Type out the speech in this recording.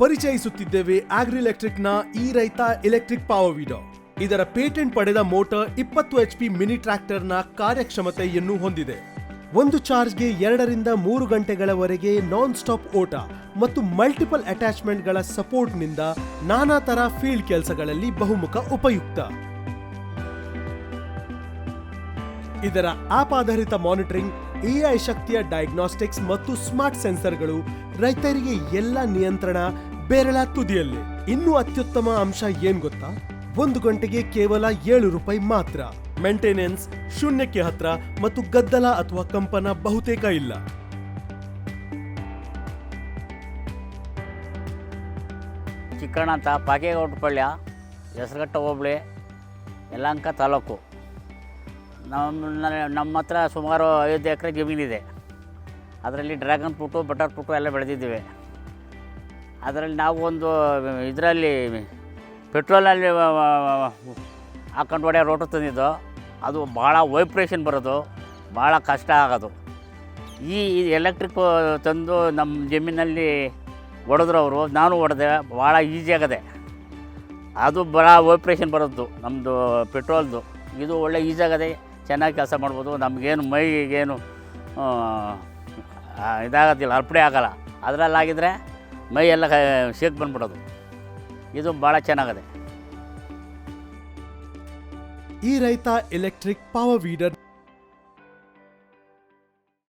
ಪರಿಚಯಿಸುತ್ತಿದ್ದೇವೆ ಆಗ್ರಿ ಎಲೆಕ್ಟ್ರಿಕ್ನ ಈ ರೈತ ಎಲೆಕ್ಟ್ರಿಕ್ ಪವರ್ ವೀಡರ್ ಇದರ ಪೇಟೆಂಟ್ ಪಡೆದ ಮೋಟಾರ್ ಇಪ್ಪತ್ತು ಎಚ್ ಪಿ ಮಿನಿ ಟ್ರ್ಯಾಕ್ಟರ್ನ ಕಾರ್ಯಕ್ಷಮತೆಯನ್ನು ಹೊಂದಿದೆ. ಒಂದು ಚಾರ್ಜ್ಗೆ ಎರಡರಿಂದ ಮೂರು ಗಂಟೆಗಳವರೆಗೆ ನಾನ್ ಸ್ಟಾಪ್ ಓಟ ಮತ್ತು ಮಲ್ಟಿಪಲ್ ಅಟ್ಯಾಚ್ಮೆಂಟ್ಗಳ ಸಪೋರ್ಟ್ನಿಂದ ನಾನಾ ತರ ಫೀಲ್ಡ್ ಕೆಲಸಗಳಲ್ಲಿ ಬಹುಮುಖ ಉಪಯುಕ್ತ. ಇದರ ಆಪ್ ಆಧಾರಿತ ಮಾನಿಟರಿಂಗ್ ಎಐ ಶಕ್ತಿಯ ಡಯಾಗ್ನೋಸ್ಟಿಕ್ಸ್ ಮತ್ತು ಸ್ಮಾರ್ಟ್ ಸೆನ್ಸರ್ಗಳು ರೈತರಿಗೆ ಎಲ್ಲ ನಿಯಂತ್ರಣ ಬೆರಳ ತುದಿಯಲ್ಲಿ. ಇನ್ನೂ ಅತ್ಯುತ್ತಮ ಅಂಶ ಏನ್ ಗೊತ್ತಾ? ಒಂದು ಗಂಟೆಗೆ ಕೇವಲ ಏಳು ರೂಪಾಯಿ ಮಾತ್ರ. ಮೇಂಟೆನೆನ್ಸ್ ಶೂನ್ಯಕ್ಕೆ ಹತ್ರ ಮತ್ತು ಗದ್ದಲ ಅಥವಾ ಕಂಪನ ಬಹುತೇಕ ಇಲ್ಲ. ಚಿಕ್ಕಣ್ಣ ಅಂತ ಪಾಕೇಗೌಡಪಳ್ಯ ಹೆಸರುಘಟ್ಟ ಹೋಬಳಿ ಯಲಂಕ ತಾಲೂಕು. ನಮ್ಮ ನಮ್ಮ ಹತ್ರ ಸುಮಾರು ಐದು ಎಕರೆ ಜಮೀನಿದೆ ಅದರಲ್ಲಿ ಡ್ರ್ಯಾಗನ್ ಫ್ರೂಟು, ಬಟರ್ ಫ್ರೂಟು ಎಲ್ಲ ಬೆಳೆದಿದ್ದೀವಿ. ಅದರಲ್ಲಿ ನಾವು ಒಂದು ಇದರಲ್ಲಿ ಪೆಟ್ರೋಲಲ್ಲಿ ಹಾಕೊಂಡು ಹೊಡೆಯೋ ರೋಟು ತಂದಿದ್ದು. ಅದು ಭಾಳ ವೈಬ್ರೇಷನ್ ಬರೋದು, ಭಾಳ ಕಷ್ಟ ಆಗೋದು. ಈ ಎಲೆಕ್ಟ್ರಿಕ್ ತಂದು ನಮ್ಮ ಜಮೀನಲ್ಲಿ ಹೊಡೆದ್ರು ಅವರು, ನಾನು ಹೊಡೆದೆ, ಭಾಳ ಈಸಿ ಆಗದೆ. ಅದು ಭಾಳ ವೈಬ್ರೇಷನ್ ಬರೋದು ನಮ್ಮದು ಪೆಟ್ರೋಲ್ದು. ಇದು ಒಳ್ಳೆ ಈಸಿ ಆಗದೆ ಚೆನ್ನಾಗಿ ಕೆಲಸ ಮಾಡ್ಬೋದು, ನಮಗೇನು ಮೈಗೇನು ಇದಾಗೋದಿಲ್ಲ, ಅರ್ಪಣೆ ಆಗಲ್ಲ. ಅದರಲ್ಲಾಗಿದ್ದರೆ ಮೈ ಎಲ್ಲ ಶೇಕ್ ಬಂದ್ಬಿಡೋದು. ಇದು ಭಾಳ ಚೆನ್ನಾಗಿದೆ. ಈ ರೈತ ಎಲೆಕ್ಟ್ರಿಕ್ ಪವರ್ ವೀಡರ್